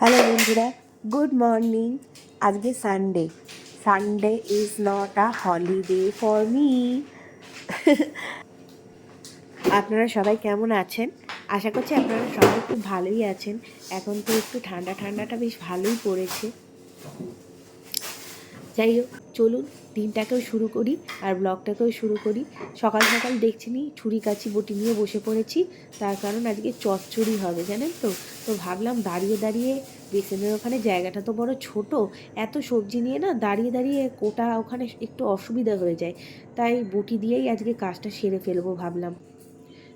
Hello বন্ধুরা। Good morning আজকে Sunday Sunday is not a holiday for me আপনারা সবাই কেমন আছেন? আশা করছি আপনারা সবাই খুব ভালোই আছেন। এখন তো একটু ঠান্ডা, ঠান্ডাটা বেশ ভালোই পড়েছে। যাই হোক, চলুন দিনটাকেও শুরু করি আর ব্লগটাকেও শুরু করি। সকাল সকাল দেখছি নি ছুরি কাছি বটি নিয়ে বসে পড়েছি, তার কারণ আজকে চচ্চড়ি হবে, জানেন তো? তো ভাবলাম দাঁড়িয়ে দাঁড়িয়ে বেসনের ওখানে জায়গাটা তো বড় ছোট, এত সবজি নিয়ে না দাঁড়িয়ে দাঁড়িয়ে কোটা ওখানে একটু অসুবিধা হয়ে যায়। তাই বটি দিয়েই আজকে কাজটা সেরে ফেলব ভাবলাম।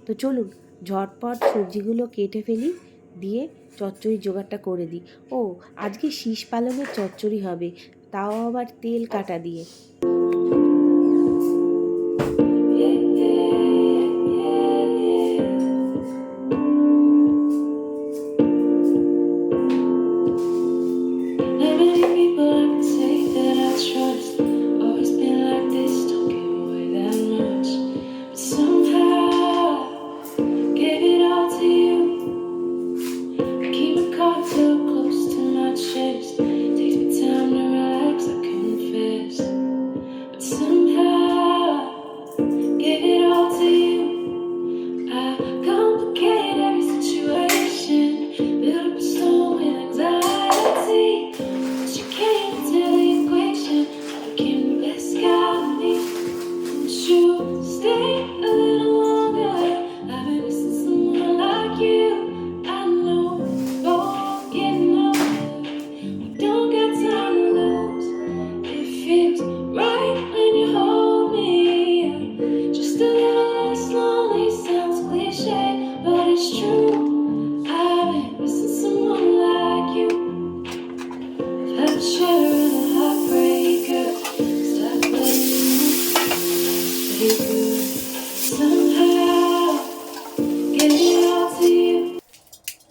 তো চলুন ঝটপট সবজিগুলো কেটে ফেলি, দিয়ে চচ্চড়ি জোগাড়টা করে দিই। ও, আজকে শীষ পালনের চচ্চড়ি হবে তাও আবার তেল কাটা দিয়ে।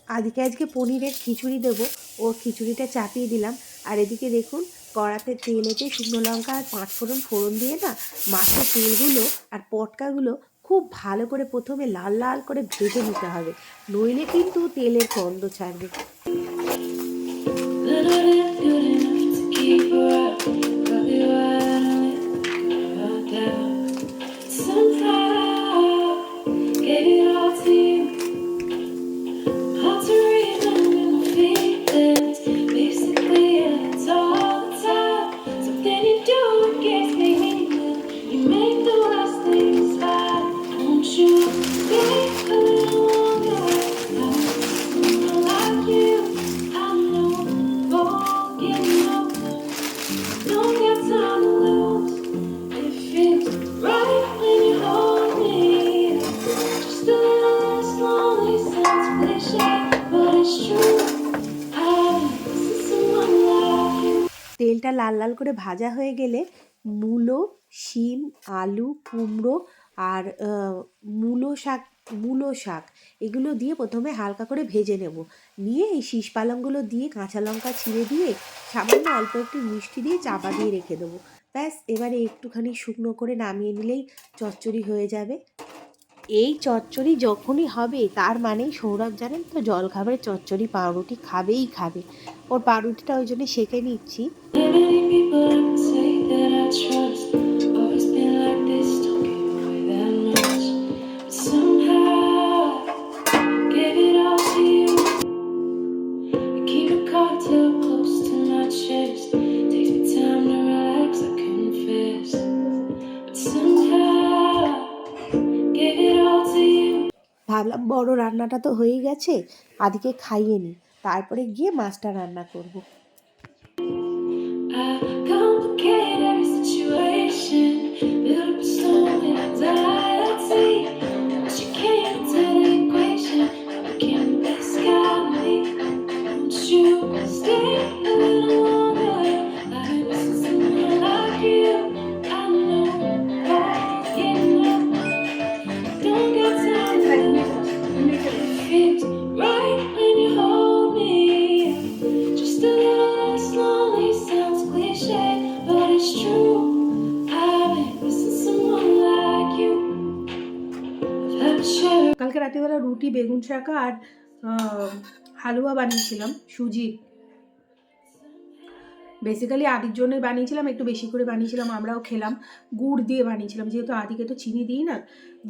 আজকে আজকে পনিরের খিচুড়ি দেবো। ও খিচুড়িটা চাপিয়ে দিলাম। আর এদিকে দেখুন, কড়াতে তেলেতে শুকনো লঙ্কা আর পাঁচ ফোড়ন ফোড়ন দিয়ে না মাছের তেলগুলো আর পটকাগুলো খুব ভালো করে প্রথমে লাল লাল করে ভেজে নিতে হবে। নইলে কিন্তু তেলের গন্ধ ছাড়বে। তেলটা লাল লাল করে ভাজা হয়ে গেলে মূলো, শিম, আলু, কুমড়ো আর মূলো শাক মূলো শাক এগুলো দিয়ে প্রথমে হালকা করে ভেজে নেব। নিয়ে এই শীষ পালংগুলো দিয়ে কাঁচা লঙ্কা ছিঁড়ে দিয়ে সামান্য অল্প একটু মিষ্টি দিয়ে চাপা দিয়ে রেখে দেবো। ব্যাস, এবারে একটুখানি শুকনো করে নামিয়ে নিলেই চচ্চড়ি হয়ে যাবে। এই চচ্চড়ি যখনই হবে, তার মানে সৌরভ জানেন তো, জল জলখাবারের চচ্চড়ি পাউরুটি খাবেই খাবে। ওর পাউরুটিটা ওই জন্য সেঁকে নিচ্ছি। ভাবলাম বড় রান্নাটা তো হয়ে গেছে আদিকে খাইয়ে নি তারপরে গিয়ে মাছটা রান্না করব। বেগুন শাকা আর হালুয়া বানিয়েছিলাম সুজির বেসিক্যালি আদির জন্যই বানিয়েছিলাম, একটু বেশি করে বানিয়েছিলাম, আমরাও খেলাম। গুড় দিয়ে বানিয়েছিলাম, যেহেতু আদিকে তো চিনি দিই না,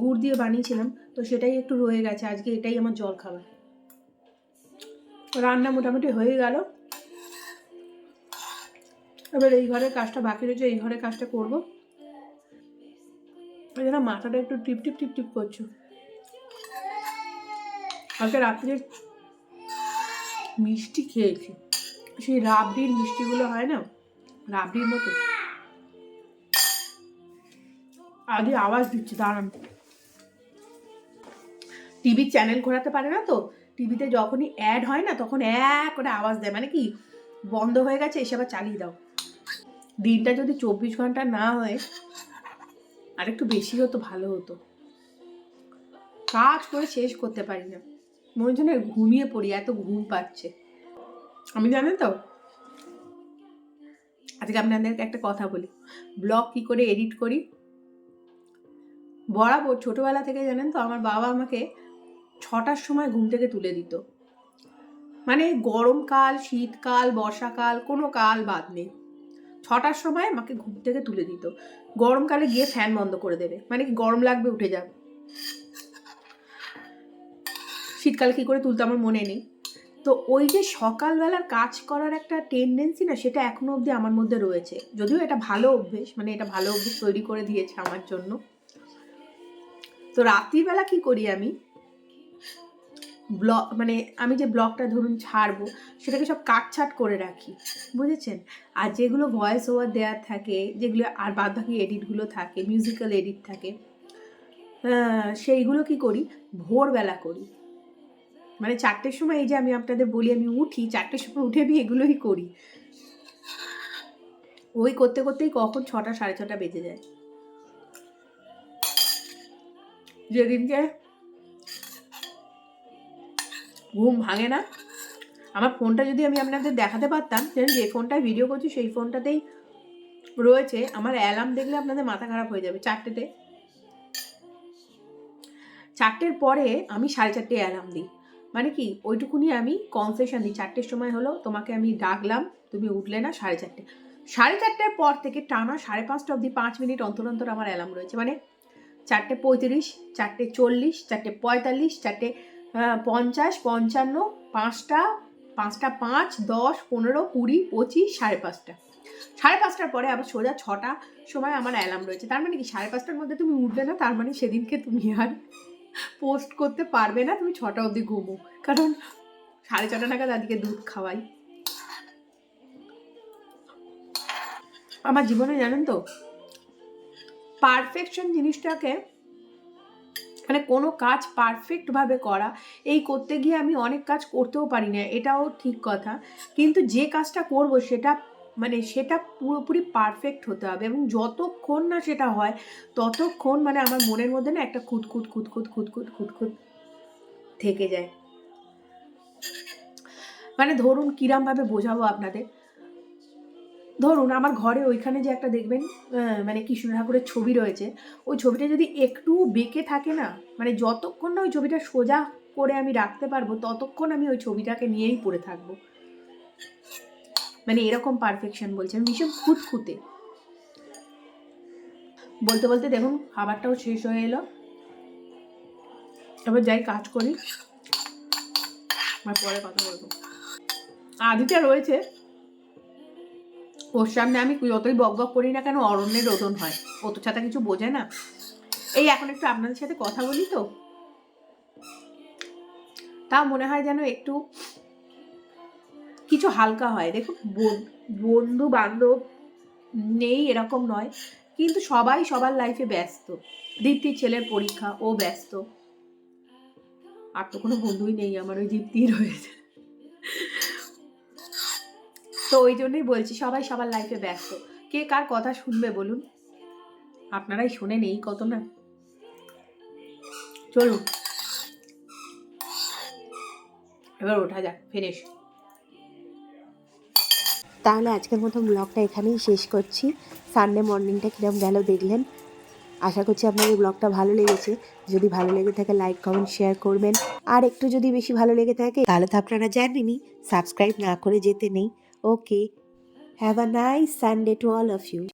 গুড় দিয়ে বানিয়েছিলাম, তো সেটাই একটু রয়ে গেছে, আজকে এটাই আমার জল খাবার। রান্না মোটামুটি হয়ে গেল। এবার এই ঘরের কাজটা বাকি রয়েছে, এই ঘরের কাজটা করব। ওই জন্য মাথাটা একটু টিপ টিপ টিপ টিপ করছ। কালকে রাত্রে মিষ্টি খেয়েছি। সেই রাবড়ির মিষ্টিগুলো হয় না? রাবড়ির মতো। আগে আওয়াজ দিচ্ছে, দাঁড়ান। টিভির চ্যানেল ঘোরাতে পারে না তো? টিভিতে যখনই অ্যাড হয় না, তখন এক করে আওয়াজ দেয়। মানে কি? বন্ধ হয়ে গেছে, এসে আবার চালিয়ে দাও। দিনটা যদি চব্বিশ ঘণ্টা না হয়, আর একটু বেশি হতো, ভালো হতো। কাজ করে শেষ করতে পারি না। মনে হচ্ছে ঘুমিয়ে পড়ি, এত ঘুম পাচ্ছে। আমি জানেন তো? আজকে আপনাদেরকে একটা কথা বলি। ব্লগ কি করে এডিট করি? বরাবর ছোটবেলা থেকে জানেন তো, আমার বাবা আমাকে ছটার সময় ঘুম থেকে তুলে দিত। মানে গরমকাল, শীতকাল, বর্ষাকাল, কোনো কাল বাদ নেই। ছটার সময় আমাকে ঘুম থেকে তুলে দিত। গরমকালে গিয়ে ফ্যান বন্ধ করে দেবে। মানে কি গরম লাগবে উঠে যাবে। শীতকালে কী করে তুলতে আমার মনে নেই। তো ওই যে সকালবেলার কাজ করার একটা টেন্ডেন্সি না, সেটা এখনও অবধি আমার মধ্যে রয়েছে। যদিও এটা ভালো অভ্যেস মানে এটা ভালো অভ্যেস তৈরি করে দিয়েছে আমার জন্য। তো রাত্রিবেলা কি করি আমি? ব্লগ মানে আমি যে ব্লগটা ধরুন ছাড়বো, সেটাকে সব কাটছাট করে রাখি, বুঝেছেন? আর যেগুলো ভয়েস ওভার দেওয়ার থাকে, যেগুলো আর বাদ বাকি এডিটগুলো থাকে মিউজিক্যাল এডিট থাকে সেইগুলো কি করি? ভোরবেলা করি। মানে চারটের সময় এই যে আমি আপনাদের বলি, আমি উঠি, চারটের সময় উঠে আমি এগুলোই করি। ওই করতে করতেই কখন ছটা, সাড়ে ছটা বেজে যায়। যেদিনকে ঘুম ভাঙে না, আমার ফোনটা যদি আমি আপনাদের দেখাতে পারতাম যে ফোনটায় ভিডিও করছি, সেই ফোনটাতেই রয়েছে। আমার অ্যালার্ম দেখলে আপনাদের মাথা খারাপ হয়ে যাবে চারটেতে। চারটের পরে আমি সাড়ে চারটে অ্যালার্ম দিই। মানে কি, ওইটুকুনি আমি কনসেশন দিই। চারটের সময় হলো, তোমাকে আমি ডাকলাম, তুমি উঠলে না সাড়ে চারটে। সাড়ে চারটের পর থেকে টানা সাড়ে পাঁচটা অবধি, পাঁচ মিনিট অন্তর অন্তর আমার অ্যালার্ম রয়েছে। মানে চারটে পঁয়ত্রিশ, চারটে চল্লিশ, চারটে পঁয়তাল্লিশ, চারটে পঞ্চাশ, পঞ্চান্ন, পাঁচটা পাঁচটা পাঁচ, দশ, পনেরো, কুড়ি, পঁচিশ, সাড়ে পাঁচটা। সাড়ে পাঁচটার পরে আবার সোজা ছটা সময় আমার অ্যালার্ম রয়েছে। তার মানে কি, সাড়ে পাঁচটার মধ্যে তুমি উঠবে না, তার মানে সেদিনকে তুমি আর পোস্ট করতে পারবে না, তুমি ছটা অবধি ঘুমো। কারণ সাড়ে ছটা নাগাদ আজকে দুধ খাওয়াই। আমার জীবনে জানেন তো পারফেকশন জিনিসটাকে মানে কোনো কাজ পারফেক্টভাবে করা, এই করতে গিয়ে আমি অনেক কাজ করতেও পারি না, এটাও ঠিক কথা। কিন্তু যে কাজটা করব সেটা মানে সেটা পুরোপুরি পারফেক্ট হতে হবে এবং যতক্ষণ না সেটা হয়, ততক্ষণ মানে আমার মনের মধ্যে না একটা খুঁতখুত খুঁতখুত খুঁতখুত খুঁতখুত থেকে যায়। মানে ধরুন কিরামভাবে বোঝাবো আপনাদের? ধরুন আমার ঘরে ওইখানে যে একটা দেখবেন মানে কৃষ্ণ ঠাকুরের ছবি রয়েছে, ওই ছবিটা যদি একটু বেঁকে থাকে না মানে যতক্ষণ না ওই ছবিটা সোজা করে আমি রাখতে পারব, ততক্ষণ আমি ওই ছবিটাকে নিয়েই পড়ে থাকব। মানে এরকম পারফেকশন বলছে। আমি ভীষণ খুঁতখুঁতে। বলতে বলতে দেখুন, খাবারটাও শেষ হয়ে এলো। এবার যাই কাজ করি। পরে কথা বলব। আদিটা রয়েছে। ওর সামনে আমি যতই বক বক করি না কেন, অরণ্যের রোদন হয়। ও ছাতা কিছু বোঝে না। এই এখন একটু আপনাদের সাথে কথা বলি তো? তা মনে হয় যেন একটু কিছু হালকা হয়। দেখুন, বন- বন্ধু বান্ধব নেই এরকম নয়, কিন্তু সবাই সবার লাইফে ব্যস্ত। দীপ্তির ছেলের পরীক্ষা, ও ব্যস্ত। আর তো কোনো বন্ধুই নেই, আমার ওই দীপ্তি রয়েছে। তো ওই জন্যই বলছি, সবাই সবার লাইফে ব্যস্ত। কে কার কথা শুনবে বলুন? আপনারাই শুনে নেই, কত না। চলুন। এবার ওঠা যাক ফিনিশ তাহলে আজকের মতো ব্লগটা এখানেই শেষ করছি। সানডে মর্নিংটা কীরকম গেল দেখলেন? আশা করছি আপনার এই ব্লগটা ভালো লেগেছে। যদি ভালো লেগে থাকে লাইক কমেন্ট শেয়ার করবেন। আর একটু যদি বেশি ভালো লেগে থাকে, তাহলে তো আপনারা জানেনই সাবস্ক্রাইব না করে যেতে নেই। Okay have a nice Sunday to all of you